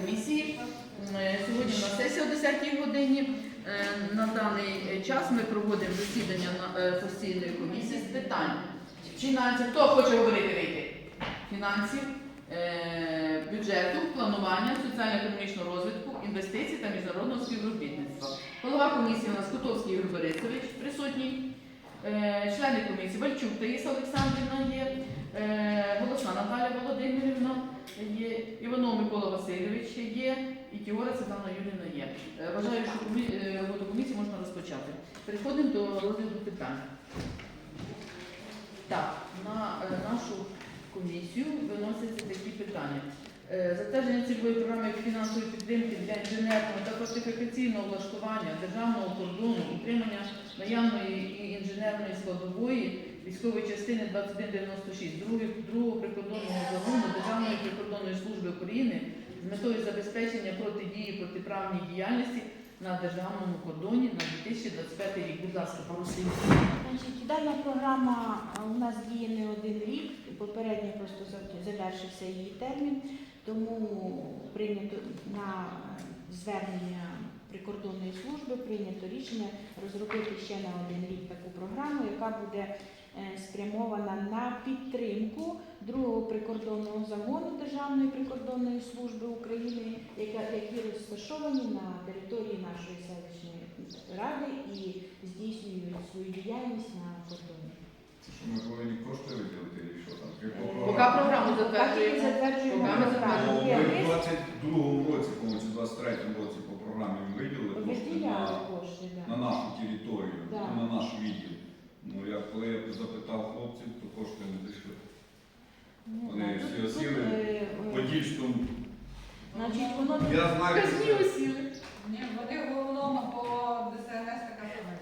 комісії. Е, Сьогодні у нас сесія о 10 годині. Е, На даний час ми проводимо засідання е, постійної комісії з питань фінансів. Хто хоче говорити вийти? Фінансів, е, бюджету, планування, соціально-економічного розвитку, інвестицій та міжнародного співробітництва. Голова комісії у нас Котовський Ігор Борисович присутній. Е, Члени комісії Вальчук Таїса Олександрівна є, е, Голосна Наталя Володимирівна є, Іванов Микола Васильович є, і Тіора Світлана Юрівна є. Е, Вважаю, що е, роботу комісії можна розпочати. Переходимо до розгляду питань. Так, на е, нашу комісію виносяться такі питання. Е, Затвердження цільової програми фінансової підтримки для інженерного та фортифікаційного влаштування державного кордону, утримання наявної і інженерної складової військової частини 2196 другого, прикордонного загону Державної прикордонної служби України з метою забезпечення протидії протиправній діяльності на державному кордоні на 2025 рік. Будь ласка. Значить, дана програма у нас діє не один рік, попередньо просто завершився її термін, тому прийнято на звернення прикордонної служби прийнято рішення розробити ще на один рік таку програму, яка буде е, спрямована на підтримку другого прикордонного загону Державної прикордонної служби України, які розташовані на території нашої селищної ради і здійснюють свою діяльність на кордоні. Що ми повинні кошти виділити і що там? Програму Так затверджуємо. затверджуємо ми програму. Ну, Є Ми в лист, 22-му році, чи 23-му році по програмі виділили кошти виділяли на, кошти. да. на нашу територію, Да. на наш відділ. Ну, я коли я запитав хлопців, то кошти не дійшли. Ну, Вони всі тут- осіли е, е, Подільському. Значить, воно Я знаю, що це- вони в головному по ДСНС така сама.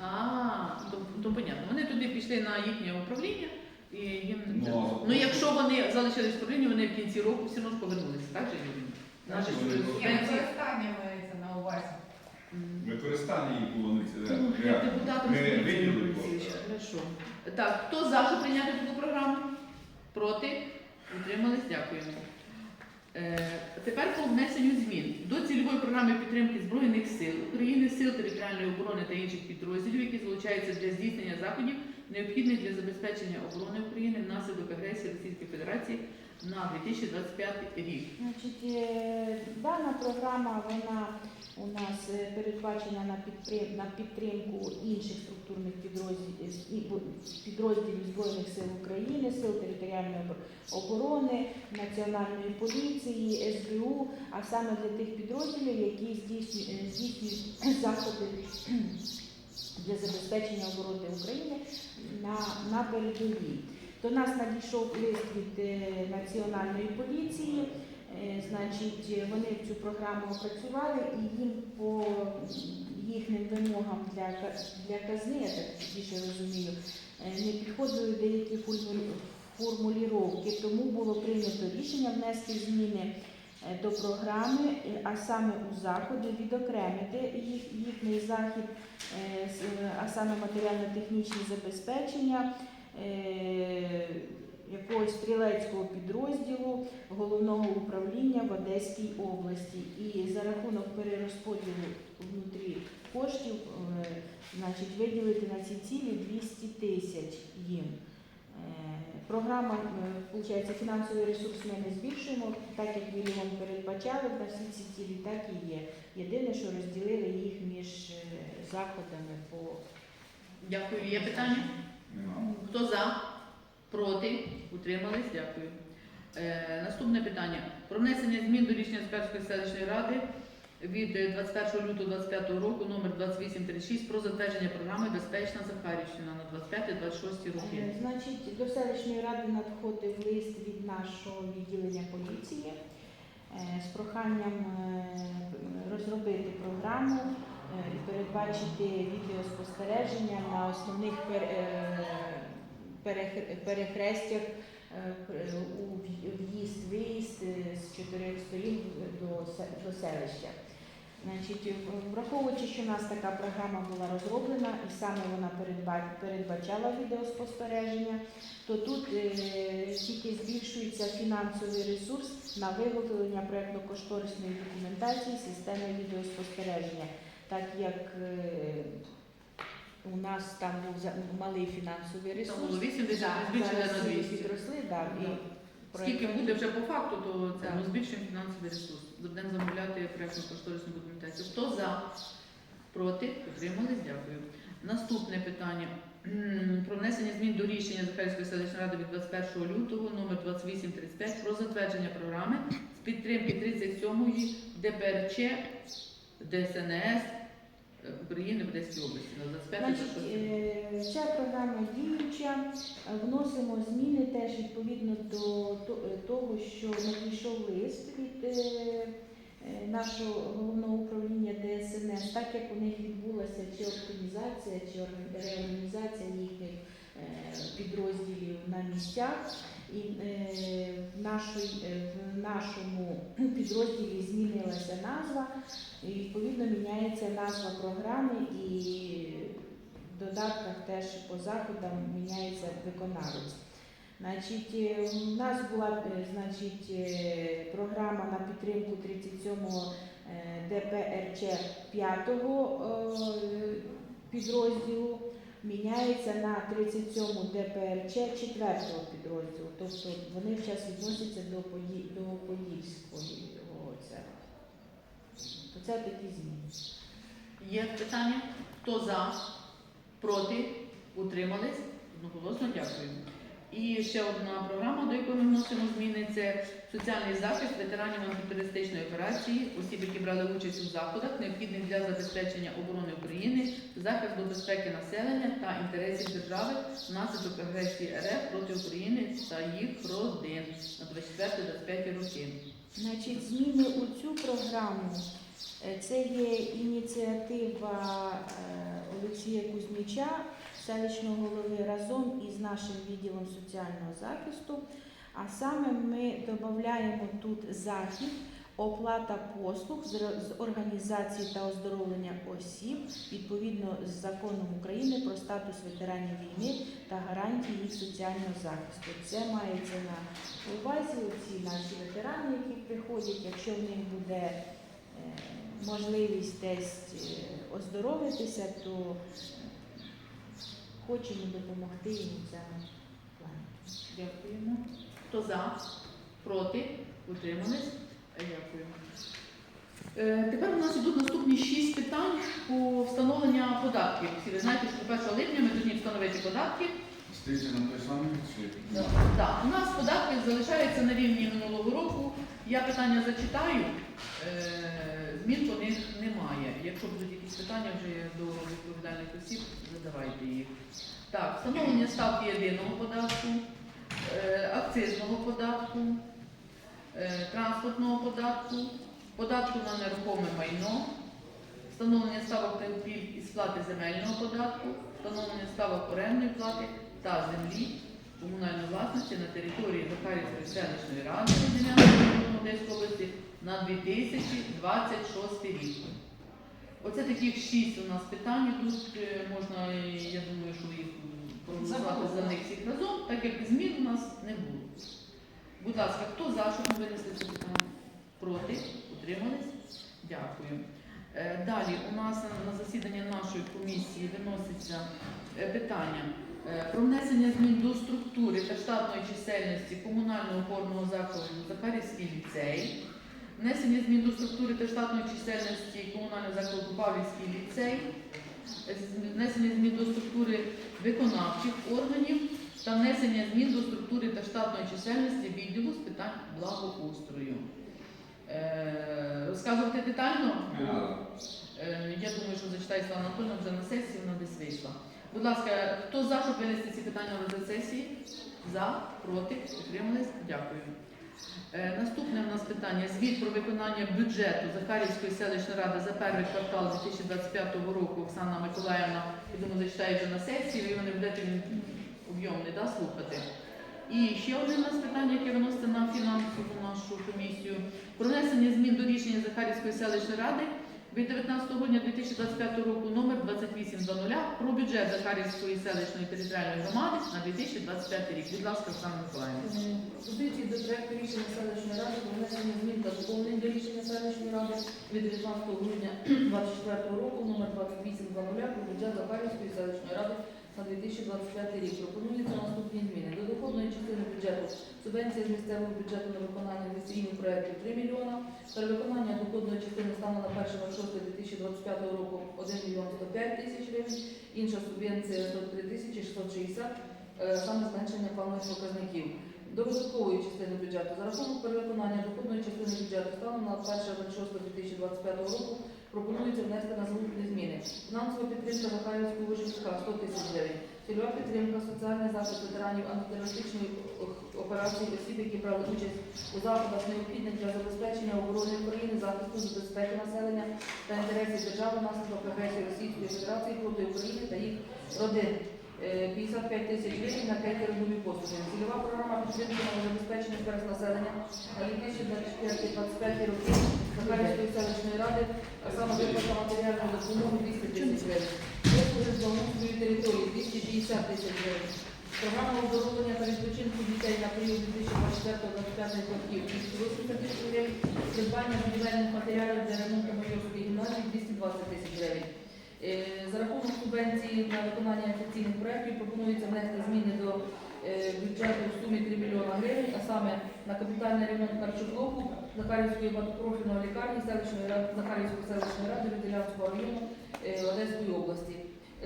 А, то, то понятно. Вони туди пішли на їхнє управління і їм не Ну, треба. Ну якщо вони залишились в управлінні, вони в кінці року все одно ж повернулися, так же Юрій? Наші ж Ні, використання мається на увазі. М. використання їх було не це. Як реально. депутат Ми розповідає, виділили Юрій кошти. Олексійович. Хорошо. Так, хто за, щоб прийняти таку програму? Проти? Утримались? Дякуємо. Е, тепер по внесенню змін до цільової програми підтримки Збройних сил України, сил територіальної оборони та інших підрозділів, які залучаються для здійснення заходів, необхідних для забезпечення оборони України внаслідок агресії Російської Федерації на 2025 рік. Значить, е, дана програма вона у нас е, передбачена на на підтримку інших структурних підрозділів і підрозділів Збройних сил України, сил територіальної оборони, Національної поліції, СБУ, а саме для тих підрозділів, які здійснюють, е, здійснюють заходи для забезпечення оборони України на, на передовій. До нас надійшов лист від е, Національної поліції. Е, Значить, вони цю програму опрацювали і їм по їхнім вимогам для, для казни, я так більше розумію, е, не підходили деякі формуліровки, тому було прийнято рішення внести зміни до програми, е, а саме у заходи відокремити їх, їхній захід, е, а саме матеріально-технічне забезпечення. е, якогось стрілецького підрозділу головного управління в Одеській області. І за рахунок перерозподілу внутрі коштів, е, значить, виділити на ці цілі 200 тисяч їм. Е, Програма, виходить, фінансовий ресурс ми не збільшуємо, так як ви його передбачали, на всі ці цілі так і є. Єдине, що розділили їх між е, заходами по Дякую. Є питання? Нема. Хто за? Проти? Утримались? Дякую. Е, наступне питання. Про внесення змін до рішення Сперської селищної ради від е, 21 лютого 2025 року номер 2836 про затвердження програми Безпечна Захарівщина на 25-26 роки. Е, Значить, до селищної ради надходив лист від нашого відділення поліції е, з проханням е, розробити програму е, і передбачити відеоспостереження на основних пер- е, перех- перехрестях е, пр- у в'їзд-виїзд е, з чотирьох сторін до, селища. Значить, враховуючи, що у нас така програма була розроблена і саме вона передбачала відеоспостереження, то тут е, тільки збільшується фінансовий ресурс на виготовлення проєктно-кошторисної документації системи відеоспостереження, так як е, у нас там був малий фінансовий Там ресурс. було 80, Да, ми збільшили на 200. підросли, да, і. Скільки буде вже по факту, то це Так. ми збільшуємо фінансовий ресурс. Будемо замовляти проєктну кошторисну документацію. Хто за? Проти? Утримались? Дякую. Наступне питання. М, Про внесення змін до рішення Захарської селищної ради від 21 лютого номер 2835 про затвердження програми з підтримки 37-ї ДПРЧ ДСНС України в Одеській області на 25 Значить, е, ця програма діюча. Е, Вносимо зміни теж відповідно до то- е, того, що надійшов лист від е, е, нашого головного управління ДСНС, так як у них відбулася чи оптимізація, чи орг- реорганізація їхніх підрозділів на місцях. І е, е, в нашому підрозділі змінилася назва, і відповідно міняється назва програми і в додатках теж по заходам міняється виконавець. Значить, е, у нас була е, значить, е, програма на підтримку 37-го е, ДПРЧ 5-го е, підрозділу. Міняється на 37-му ДПРЧ 4-го підрозділу. Тобто вони зараз відносяться до, Поді... до Подільського. Оце. То це такі зміни. Є питання? Хто за? Проти? Утримались? Одноголосно дякую. І ще одна програма, до якої ми вносимо зміни, це соціальний захист ветеранів антитерористичної операції, осіб, які брали участь у заходах, необхідних для забезпечення оборони України, захисту безпеки населення та інтересів держави внаслідок агресії РФ проти України та їх родин на 24-25 роки. Значить, зміни у цю програму е, це є ініціатива е, Олексія Кузьміча, селищного голови разом із нашим відділом соціального захисту. А саме ми додаємо тут захід, оплата послуг з організації та оздоровлення осіб відповідно з законом України про статус ветеранів війни та гарантії їх соціального захисту. Це мається на увазі ці наші ветерани, які приходять, якщо в них буде е, можливість десь е, оздоровитися, то хочемо допомогти їм в цьому плані. Дякуємо. Хто за? Проти? Утримались? Дякую. Е, Тепер у нас ідуть наступні шість питань по встановлення податків. Всі ви знаєте, що 1 липня ми повинні встановити податки. Стійте на той самий чи Так, у нас податки залишаються на рівні минулого року. Я питання зачитаю, е, змін по них немає. Якщо будуть якісь питання вже до відповідальних осіб, задавайте їх. Так, встановлення ставки єдиного податку, е, акцизного податку, е, транспортного податку, податку на нерухоме майно, встановлення ставок та пільг і сплати земельного податку, встановлення ставок орендної плати та землі комунальної власності на території Захарівської селищної ради Одеської області на 2026 рік. Оце таких шість у нас питань. Тут е, можна, е, я думаю, що їх проголосувати за них всіх разом, так як змін у нас не було. Будь ласка, хто за, щоб ми винесли це питання? Проти? Утримались? Дякую. Е, Далі у нас на засідання нашої комісії виноситься питання про внесення змін до структури та штатної чисельності комунального опорного закладу Захарівський ліцей, внесення змін до структури та штатної чисельності комунального закладу Павлівський ліцей, внесення змін до структури виконавчих органів та внесення змін до структури та штатної чисельності відділу з питань благоустрою. Е, Розказувати детально? Е, Я думаю, що зачитає Слава Анатольовна вже на сесії, вона десь вийшла. Будь ласка, хто за, щоб винести ці питання на сесії? За, проти, утримались? Дякую. Е, Наступне у нас питання. Звіт про виконання бюджету Захарівської селищної ради за перший квартал 2025 року. Оксана Миколаївна, я думаю, зачитає вже на сесії, і вони будете об'ємний да, слухати. І ще одне у нас питання, яке виноситься на фінансову нашу комісію. Про внесення змін до рішення Захарівської селищної ради від 19 грудня 2025 року номер 2800 про бюджет Захарівської селищної територіальної громади на 2025 рік. Будь ласка, Оксана Миколаївна. Е, Позиції до проекту рішення селищної ради про внесення змін та доповнень до рішення селищної ради від 19 грудня 2024 року номер 2800 про бюджет Захарівської селищної ради на 2025 рік. Пропонуються наступні зміни. До доходної частини бюджету субвенція з місцевого бюджету на виконання інвестиційних проєктів 3 мільйона, перевиконання доходної частини стану на 1.06.2025 року 1 мільйон 105 тисяч гривень, інша субвенція 103 тисячі 660, е, саме зменшення планових показників. До видаткової частини бюджету за рахунок перевиконання доходної частини бюджету станом на 1.06.2025 року пропонується внести наступні зміни. Фінансова підтримка Захарівського вишивка 100 тисяч гривень. Цільова підтримка, соціальний захист ветеранів антитерористичної операції осіб, які брали участь у заходах необхідних для забезпечення оборони України, захисту безпеки населення та інтересів держави внаслідок агресії Російської Федерації проти України та їх родин. Е, 55 тисяч гривень на кейтерингові послуги. Цільова програма підтримки на забезпечення сфер населення на 2024-2025 роки Захарівської селищної ради, а саме виплата матеріальної допомоги 200 тисяч гривень. Послуги з благоустрою території 250 тисяч гривень. Програма оздоровлення та відпочинку 2024-2025 років 280 тисяч гривень. Придбання будівельних матеріалів для ремонту майорської гімназії 220 тисяч гривень. Е, За рахунок субвенції на виконання інфекційних проєктів пропонується внести зміни до е, бюджету в сумі 3 мільйона гривень, а саме на капітальний ремонт харчоблоку Захарівської багатопрофільної лікарні селищної ради Захарівської селищної ради Вітилянського району е, Одеської області.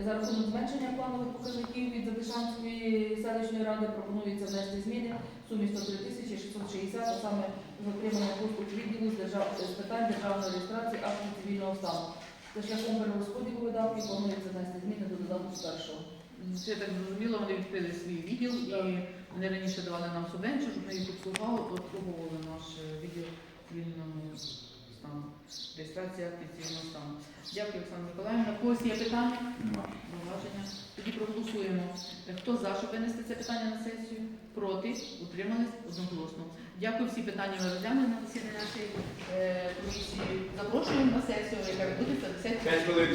За рахунок зменшення планових показників від Задишанської селищної ради пропонується внести зміни в сумі 103 тисячі 660, а саме з отримання послуг відділу з, питань державної реєстрації актів цивільного стану. За шляхом перерозподілу видатків планується внести зміни до додатку першого. Це так зрозуміло, вони відкрили свій відділ і вони раніше давали нам субвенцію, щоб ми їх обслуговували, обслуговували наш е, відділ цивільного стану, Реєстрація актів цивільного стану. Дякую, Оксана Миколаївна. Когось є питання? Зауваження? Тоді проголосуємо. Хто за, щоб винести це питання на сесію? Проти? Утримались? Одноголосно. Дякую, всі питання ми розглянули на засіданні нашої е, комісії. Запрошуємо на сесію, яка відбудеться 10 хвилин.